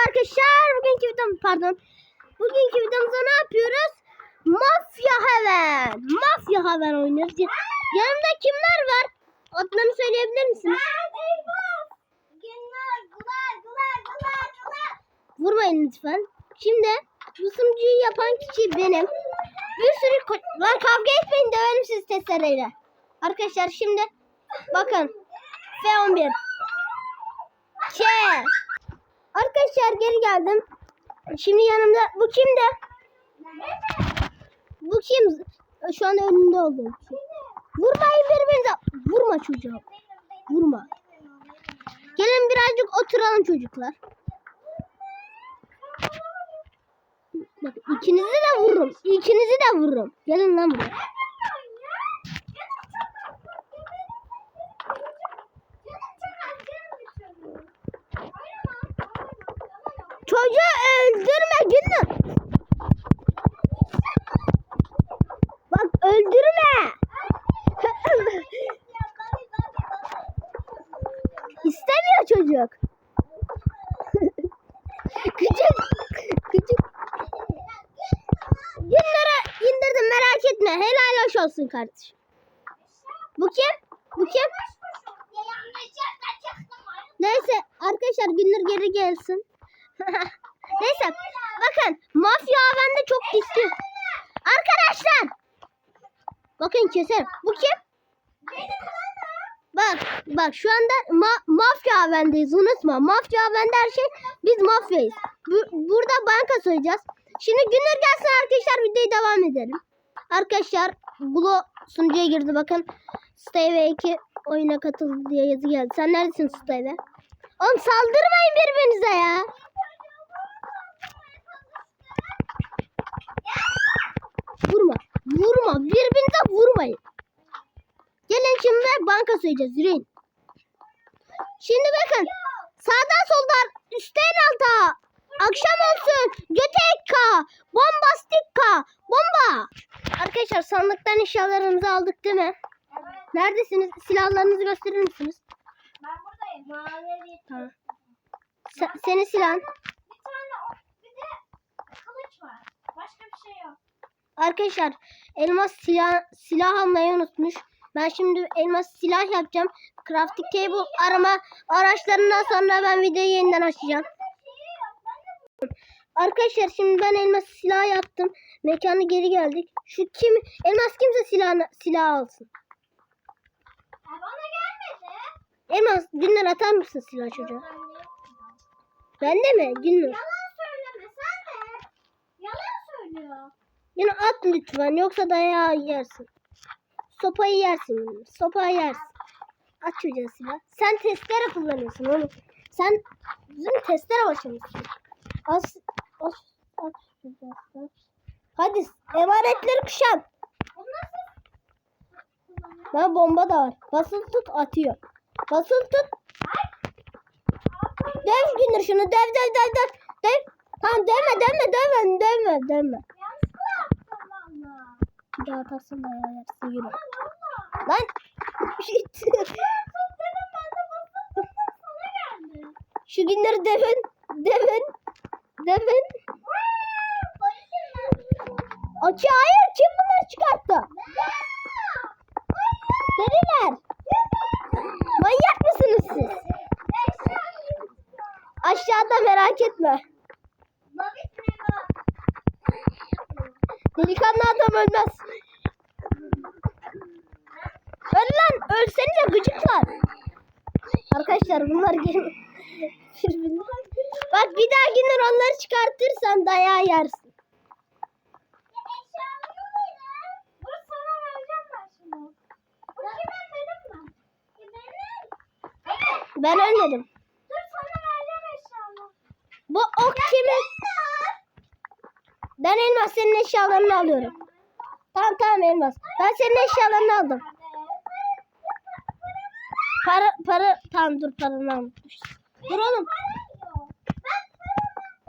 Merhaba arkadaşlar. Bugünkü videom pardon. Bugünkü videomuzda ne yapıyoruz? Mafya Heaven. Mafya Heaven oynuyoruz. Yanımda kimler var? Adlarını söyleyebilir misiniz? Vurmayın lütfen. Şimdi bu yapan kişi benim. Bir sürü lan kavga etmeyin döverim sizi testereyle. Arkadaşlar şimdi bakın F11 Ç Arkadaşlar geri geldim. Şimdi yanımda bu kimde? Bu kim? Şu anda önünde kişi. Vurmayın birbirinize. Vurma çocuğa. Vurma. Gelin birazcık oturalım çocuklar. Bak ikinizi de vururum. İkinizi de vururum. Gelin lan buraya. Olsun kardeşim. Bu kim? Bu kim? Neyse arkadaşlar Gündür geri gelsin. Neyse bakın mafya bende çok güçlü. Arkadaşlar. Bakın keser. Bu kim? Bak bak şu anda ma- mafya havendeyiz unutma. Mafya havende her şey biz mafyayız. Bu- burada banka soyacağız. Şimdi Günür gelsin arkadaşlar videoyu devam edelim. Arkadaşlar Glo sunucuya girdi bakın. Steve 2 oyuna katıldı diye yazı geldi. Sen neredesin Steve? Oğlum saldırmayın birbirinize ya. Vurma. Vurma. Birbirinize vurmayın. Gelin şimdi banka soyacağız. Yürüyün. Şimdi bakın. Sağdan soldan üstten alta. Akşam olsun. Götek Bombastik Bomba. Arkadaşlar sandıktan eşyalarımızı aldık değil mi? Neredesiniz? Silahlarınızı gösterir misiniz? Ben buradayım. Mavi Tamam. Se- senin silahın. Bir tane o, bir de kılıç var. Başka bir şey yok. Arkadaşlar elmas silah silah almayı unutmuş. Ben şimdi elmas silah yapacağım. Crafting table arama araçlarından sonra ben videoyu yeniden açacağım. Arkadaşlar şimdi ben elmas silah yaptım. Mekanı geri geldik. Şu kim elmas kimse silahını silah alsın. Ya bana gelmedi. Elmas Gündür atar mısın silah çocuğa? Ben de- mi? Gündür. Yalan söyleme sen de. Yalan söylüyor. Yine at lütfen yoksa dayağı yersin. Sopayı yersin. Sopayı yersin. At çocuğa silah. Sen testere kullanıyorsun oğlum. Sen bizim testere başlamışsın. As, Hadi emanetleri kuşan. Ben bomba da var. Basılı tut atıyor. Basılı tut. Dev Gündür şunu dev dev dev dev. Dev. Tamam deme deme. Yanlışlıkla yaptım valla. Bir daha atarsın dayağı yersin yürü. Lan. Şu günleri devin. Devin. Devin. Aki hayır kim bunları çıkarttı? Deliler. Manyak mısınız siz? Aşağıda merak etme. Delikanlı adam ölmez. Öl lan ölsenize gıcıklar. Arkadaşlar bunlar gel. Bak bir daha günler onları çıkartırsan dayağı yersin. Ben ölmedim. Bu ok kimin? Ben elmas senin eşyalarını alıyorum. Tamam tamam elmas. Ben senin eşyalarını aldım. Para para tamam dur paranı almışsın. Dur oğlum.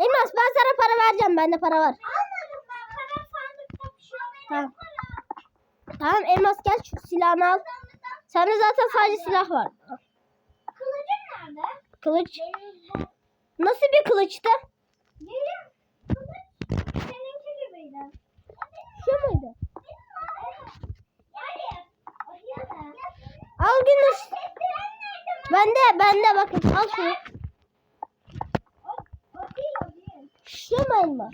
Elmas ben sana para vereceğim. Bende para var. Tamam. Tamam elmas gel şu silahını al. Sende zaten sadece silah var. Kılıcın nerede? Kılıç. Benim Nasıl bir kılıçtı? Benim kılıç seninki gibiydi. Şu muydu? Al nerede? Bende bende bakın al şunu. O, o değil o Şu mu elma?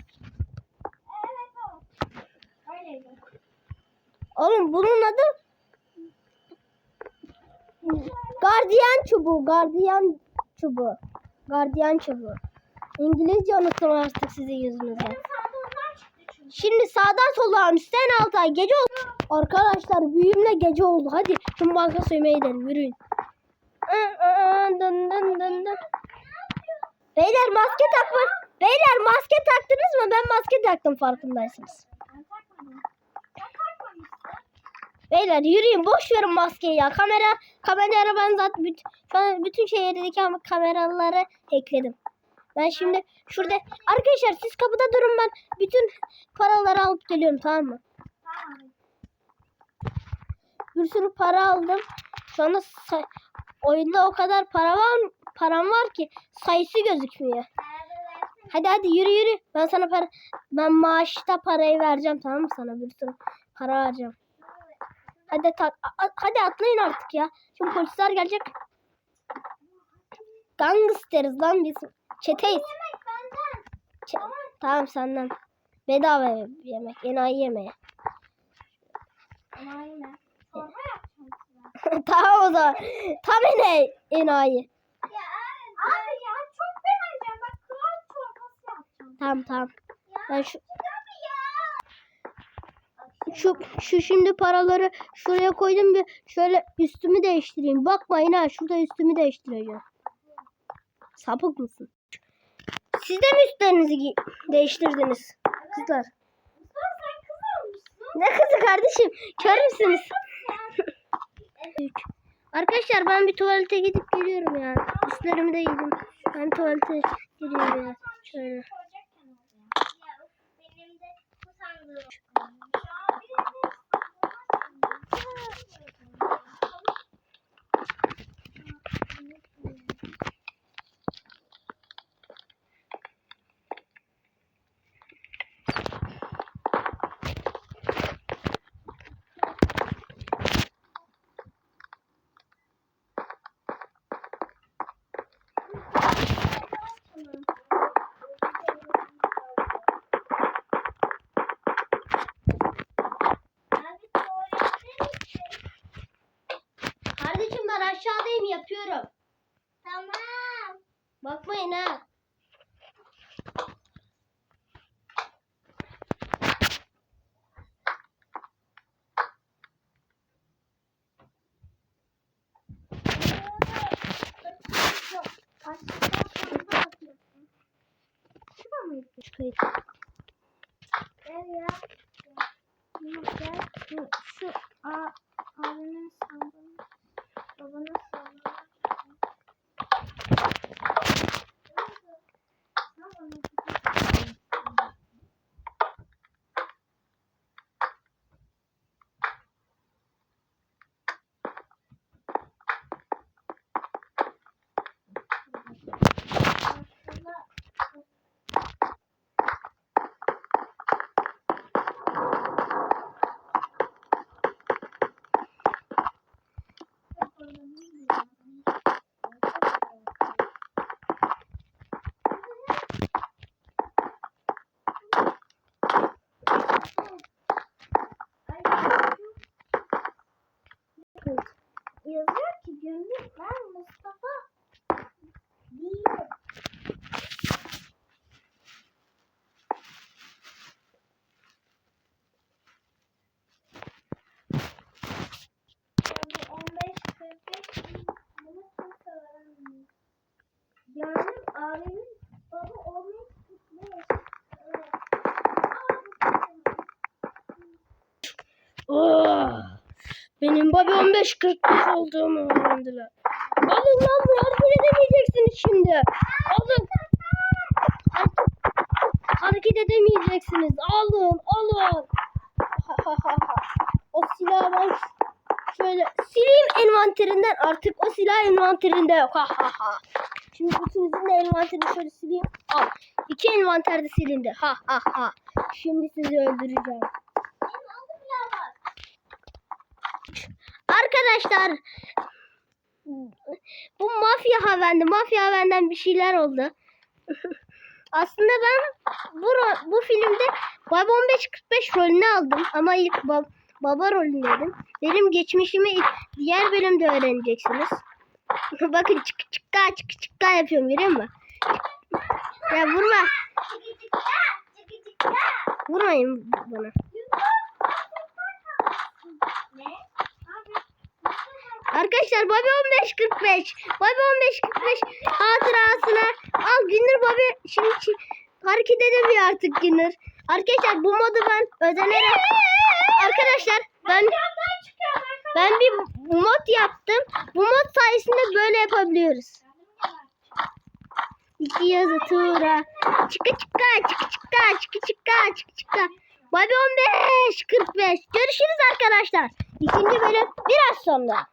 Evet o. Oğlum bunun adı gardiyan çubuğu. Gardiyan çubuğu. Gardiyan çubuğu. İngilizce unuttum artık sizin yüzünüzden. Şimdi sağdan soldan üstten alta gece oldu. Arkadaşlar büyümle gece oldu. Hadi tüm banka soymaya gidelim. Yürüyün. Dın dın dın dın. Beyler maske takma. Beyler maske taktınız mı? Ben maske taktım takmamışsın. Beyler yürüyün boş verin maskeyi ya. Kamera kamera ben zaten bütün, bütün şehirdeki kam- kameraları hackledim. Ben şimdi şurada arkadaşlar siz kapıda durun ben bütün paraları alıp geliyorum tamam mı? Bir sürü para aldım. Şu anda oyunda o kadar para var param var ki sayısı gözükmüyor. Hadi hadi yürü yürü. Ben sana para ben maaşta parayı vereceğim tamam mı sana bir sürü para vereceğim. Hadi tak hadi atlayın artık ya. Şimdi polisler gelecek. Gangsteriz lan biz. Çeteyiz. Yemek benden. Ç- tamam senden. Bedava yemek. Enayi yemeği. Tamam o zaman. Tam enayi. enayi. Tamam tamam. Ben şu şu şu şimdi paraları şuraya koydum bir şöyle üstümü değiştireyim. Bakmayın ha şurada üstümü değiştireceğim. Sapık mısın? Siz de mi üstlerinizi değiştirdiniz? Kızlar. Ne kızı kardeşim? Kör müsünüz? Arkadaşlar ben bir tuvalete gidip geliyorum ya. Üstlerimi de giydim. Ben tuvalete gidiyorum ya. Şöyle. 了。Çıkayım. Gel. Şu, Aa, abinin sandığı. Babanın sandığı. Yazıyor ki günlük ben Mustafa değilim. Yani 15 45 bunu kimse öğrenmiyor. Yani abimin baba. Evet. Oh! Benim babi 15-45 olduğumu öğrendiler. Alın lan hareket edemeyeceksiniz şimdi. Alın. Hareket- edemeyeceksiniz. Alın alın. Ha. o silahı ben şöyle sileyim envanterinden artık o silah envanterinde yok. Ha, ha, ha. Şimdi ikinizin de envanterini şöyle sileyim. Al. İki envanter de silindi. Ha ha ha. Şimdi sizi öldüreceğim. Arkadaşlar bu mafya havendi. Mafya havenden bir şeyler oldu. Aslında ben bu, bu filmde Baba 1545 rolünü aldım ama ilk bab- baba rolündeydim. Benim geçmişimi diğer bölümde öğreneceksiniz. Bakın çık çıkka çık çıkka yapıyorum görüyor musun? Ya vurma. Vurmayın bana. Arkadaşlar Bobby 1545. Bobby 1545 hatırasına al Günür Bobby şimdi çi- hareket edemiyor artık Günür. Arkadaşlar bu modu ben özenerek arkadaşlar ben ben bir mod yaptım. Bu mod sayesinde böyle yapabiliyoruz. İki yazı tura. Çıkı çıkka çıkı çıkka çıkı çıkka çıkı çıkka. Bobby 15 45. Görüşürüz arkadaşlar. İkinci bölüm biraz sonra.